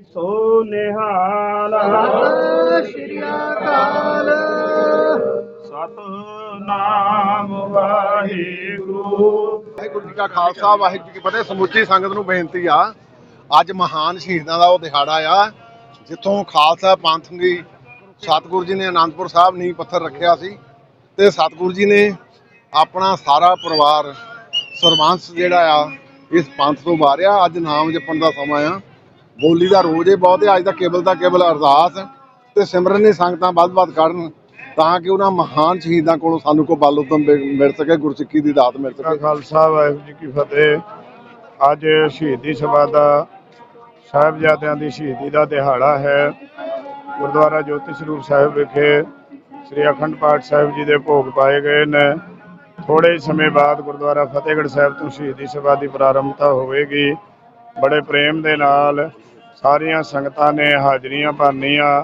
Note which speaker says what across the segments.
Speaker 1: ਸੋ ਨਿਹਾਲ।
Speaker 2: ਸ਼੍ਰੀ ਅਕਾਲ।
Speaker 1: ਸਤਨਾਮ ਵਾਹਿਗੁਰੂ।
Speaker 3: ਵਾਹਿਗੁਰੂ ਜੀ ਕਾ ਖਾਲਸਾ ਵਾਹਿਗੁਰੂ ਜੀ ਕੀ ਫਤਿਹ। ਸਮੁੱਚੀ ਸੰਗਤ ਨੂੰ ਬੇਨਤੀ ਆ ਅੱਜ ਮਹਾਨ ਸ਼ਹੀਦਾਂ ਦਾ ਉਹ ਦਿਹਾੜਾ ਆ ਜਿੱਥੋਂ ਖਾਲਸਾ ਪੰਥ ਦੀ ਸਤਿਗੁਰੂ ਜੀ ਨੇ ਆਨੰਦਪੁਰ ਸਾਹਿਬ ਨੀਂਹ ਪੱਥਰ ਰੱਖਿਆ ਸੀ ਤੇ ਸਤਿਗੁਰੂ ਜੀ ਨੇ ਆਪਣਾ ਸਾਰਾ ਪਰਿਵਾਰ ਸਰਬੰਸ ਜਿਹੜਾ ਆ ਇਸ ਪੰਥ ਤੋਂ ਵਾਰਿਆ। ਅੱਜ ਨਾਮ ਜਪਣ ਦਾ ਸਮਾਂ ਆ। ਬੋਲੀ ਦਾ ਰੋਜ਼ ਹੀ ਬਹੁਤ ਹੈ, ਅੱਜ ਦਾ ਕੇਵਲ ਦਾ ਕੇਵਲ ਅਰਦਾਸ ਤੇ ਸਿਮਰਨ ਦੀ ਸੰਗਤਾਂ ਵੱਧ-ਵੱਧ ਕਰਨ ਤਾਂ ਕਿ ਉਹਨਾਂ ਮਹਾਨ ਸ਼ਹੀਦਾਂ ਕੋਲੋਂ ਸਾਨੂੰ ਕੋ ਬਲ ਉਦਮ ਮਿ- ਮਿਲ ਸਕੇ, ਗੁਰਸਿੱਖੀ ਦੀ ਦਾਤ ਮਿਲ ਸਕੇ।
Speaker 1: ਖਾਲਸਾ ਵਾਹਿਗੁਰੂ ਜੀ ਕੀ ਫਤਿਹ। ਅੱਜ ਸ਼ਹੀਦੀ ਸਭਾ ਦਾ, ਸਾਹਿਬਜ਼ਾਦਿਆਂ ਦੀ ਸ਼ਹੀਦੀ ਦਾ ਦਿਹਾੜਾ ਹੈ। ਗੁਰਦੁਆਰਾ ਜੋਤੀ ਸਰੂਪ ਸਾਹਿਬ ਵਿਖੇ ਸ੍ਰੀ ਅਖੰਡ ਪਾਠ ਸਾਹਿਬ ਜੀ ਦੇ ਭੋਗ ਪਾਏ ਗਏ ਨੇ। ਥੋੜੇ ਸਮੇਂ ਬਾਅਦ ਗੁਰਦੁਆਰਾ ਫਤਿਹਗੜ੍ਹ ਸਾਹਿਬ ਤੋਂ ਸ਼ਹੀਦੀ ਸਭਾ ਦੀ ਪ੍ਰਾਰੰਭਤਾ ਹੋਵੇਗੀ। ਬੜੇ ਪ੍ਰੇਮ ਦੇ ਨਾਲ ਸਾਰੀਆਂ ਸੰਗਤਾਂ ਨੇ ਹਾਜ਼ਰੀਆਂ ਭਰਨੀਆਂ।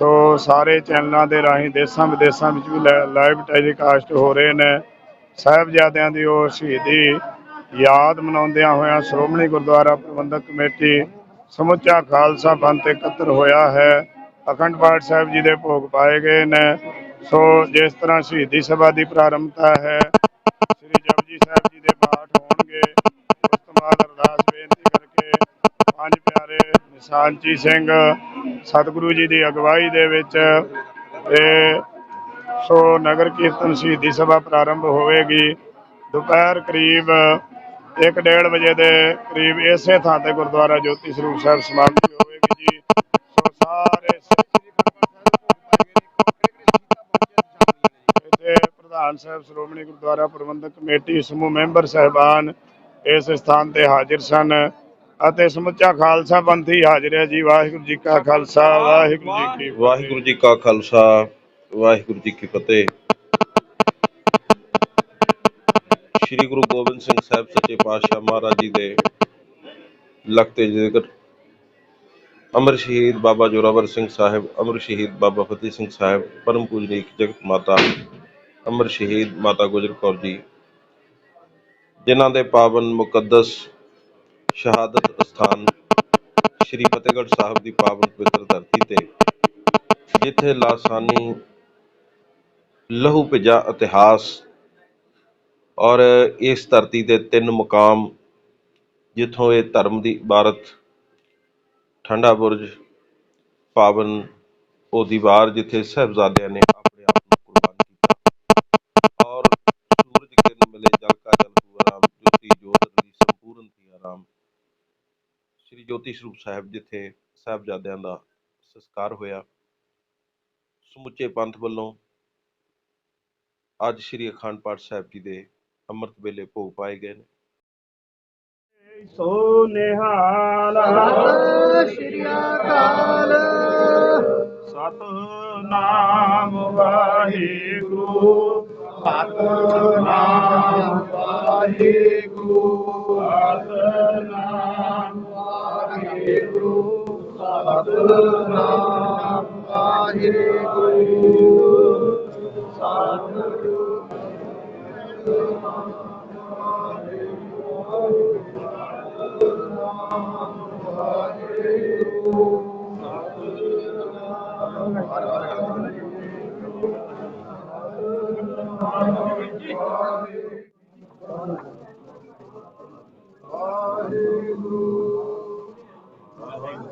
Speaker 1: ਸੋ ਸਾਰੇ ਚੈਨਲਾਂ ਦੇ ਰਾਹੀਂ ਦੇਸ਼ਾਂ ਵਿਦੇਸ਼ਾਂ ਵਿੱਚ ਵੀ ਲਾਈਵ ਟੈਲੀਕਾਸਟ ਹੋ ਰਹੇ ਨੇ। ਸਾਹਿਬਜ਼ਾਦਿਆਂ ਦੀ ਉਹ ਸ਼ਹੀਦੀ ਯਾਦ ਮਨਾਉਂਦਿਆਂ ਹੋਇਆਂ ਸ਼੍ਰੋਮਣੀ ਗੁਰਦੁਆਰਾ ਪ੍ਰਬੰਧਕ ਕਮੇਟੀ ਸਮੁੱਚਾ ਖਾਲਸਾ ਪੰਥ ਇਕੱਤਰ ਹੋਇਆ ਹੈ। ਅਖੰਡ ਪਾਠ ਸਾਹਿਬ ਜੀ ਦੇ ਭੋਗ ਪਾਏ ਗਏ ਨੇ। ਸੋ ਜਿਸ ਤਰ੍ਹਾਂ ਸ਼ਹੀਦੀ ਸਭਾ ਦੀ ਪ੍ਰਾਰੰਭਤਾ ਹੈ, ਸ੍ਰੀ ਜਪਜੀ ਸਾਹਿਬ ਜੀ ਦੇ ਪਾਠ ਹੋਣਗੇ ਉਸ ਤੋਂ ਬਾਅਦ ਅਰਦਾਸ ਬੇਨਤੀ ਕਰਕੇ ਪੰਜ ਸ਼ਾਂਚੀ ਸਿੰਘ ਸਤਿਗੁਰੂ ਜੀ ਦੀ ਅਗਵਾਈ ਦੇ ਵਿੱਚ ਇਹ ਸੋ ਨਗਰ ਕੀਰਤਨ ਸ਼ਹੀਦੀ ਸਭਾ ਪ੍ਰਾਰੰਭ ਹੋਵੇਗੀ। ਦੁਪਹਿਰ ਕਰੀਬ 1:30 ਵਜੇ ਦੇ ਕਰੀਬ ਇਸੇ ਥਾਂ ਤੇ ਗੁਰਦੁਆਰਾ ਜੋਤੀ ਸਰੂਪ ਸਾਹਿਬ ਸਮਾਪਤੀ ਹੋਵੇਗੀ ਜੀ। ਸੋ ਸਾਰੇ ਪ੍ਰਧਾਨ ਸਾਹਿਬ, ਸ਼੍ਰੋਮਣੀ ਗੁਰਦੁਆਰਾ ਪ੍ਰਬੰਧਕ ਕਮੇਟੀ, ਸਮੂਹ ਮੈਂਬਰ ਸਹਿਬਾਨ ਇਸ ਸਥਾਨ ਤੇ ਹਾਜ਼ਰ ਸਨ। ਅਤੇ ਸਮੁੱਚਾ ਖਾਲਸਾ ਪੰਥੀ ਹਾਜ਼ਰ ਹੈ ਜੀ। ਵਾਹਿਗੁਰੂ ਜੀ ਕਾ ਖਾਲਸਾ, ਵਾਹਿਗੁਰੂ ਜੀ ਕੀ
Speaker 4: ਵਾਹਿਗੁਰੂ ਜੀ ਕਾ ਖਾਲਸਾ, ਵਾਹਿਗੁਰੂ ਜੀ ਕੀ ਫਤਿਹ। ਸ੍ਰੀ ਗੁਰੂ ਗੋਬਿੰਦ ਸਿੰਘ ਸਾਹਿਬ ਸੱਚੇ ਪਾਤਸ਼ਾਹ ਮਹਾਰਾਜ ਜੀ ਦੇ ਲਖਤੇ ਜ਼ਿਕਰ। ਅਮਰ ਸ਼ਹੀਦ ਬਾਬਾ ਜੋਰਾਵਰ ਸਿੰਘ ਸਾਹਿਬ ਅਮਰ ਸ਼ਹੀਦ ਬਾਬਾ ਫਤਿਹ ਸਿੰਘ ਸਾਹਿਬ, ਪਰਮ ਪੂਜਨੀਕ ਜਗਤ ਮਾਤਾ ਅਮਰ ਸ਼ਹੀਦ ਮਾਤਾ ਗੁਜਰ ਕੌਰ ਜੀ, ਜਿਨ੍ਹਾਂ ਦੇ ਪਾਵਨ ਮੁਕੱਦਸ ਸ਼ਹਾਦਤ ਅਸਥਾਨ ਸ੍ਰੀ ਫਤਿਹਗੜ੍ਹ ਸਾਹਿਬ ਦੀ ਪਾਵਨ ਪਵਿੱਤਰ ਧਰਤੀ ਤੇ, ਜਿੱਥੇ ਲਾਸਾਨੀ ਲਹੂ ਭਿੱਜਾ ਇਤਿਹਾਸ ਔਰ ਇਸ ਧਰਤੀ ਦੇ ਤਿੰਨ ਮੁਕਾਮ, ਜਿੱਥੋਂ ਇਹ ਧਰਮ ਦੀ ਇਬਾਰਤ, ਠੰਡਾ ਬੁਰਜ, ਪਾਵਨ, ਉਹ ਦੀਵਾਰ ਜਿੱਥੇ ਸਹਿਬਜ਼ਾਦਿਆਂ ਨੇ ਆਪਣੇ ਆਪ ਨੂੰ ਕੁਰਬਾਨ ਕੀਤਾ ਔਰ ਸੂਰਜ ਕਿਰਨ ਮਿਲੇ ਜਲ ਕਾ ਜਲ ਹੂਆ ਰਾਮ ਜੋਤੀ ਜੋਤ ਦੀ ਸੰਪੂਰਨ ਥੀ ਆਰਾਮ ਜੋਤੀ ਸਰੂਪ ਸਾਹਿਬ ਜਿੱਥੇ ਸਾਹਿਬਜ਼ਾਦਿਆਂ ਦਾ ਸੰਸਕਾਰ ਹੋਇਆ। ਸਮੁੱਚੇ ਪੰਥ ਵੱਲੋਂ ਅੱਜ ਸ੍ਰੀ ਅਖੰਡ ਪਾਠ ਸਾਹਿਬ ਜੀ ਦੇ ਅੰਮ੍ਰਿਤ ਵੇਲੇ ਭੋਗ ਪਾਏ ਗਏ ਨੇ।
Speaker 1: ਸੋ ਨਿਹਾਲ।
Speaker 2: ਸਤਿ ਸ਼੍ਰੀ ਅਕਾਲ।
Speaker 1: ਸਤਨਾਮ ਵਾਹਿਗੁਰੂ।
Speaker 2: ਸਤਨਾਮ ਵਾਹਿਗੁਰੂ। ਵਾਹਿਗੁਰੂ ਸਤਨਾਮ ਵਾਹਿਗੁਰੂ ਸਤਿਗੁਰੂ
Speaker 1: ਵਾਹਿਗੁਰੂ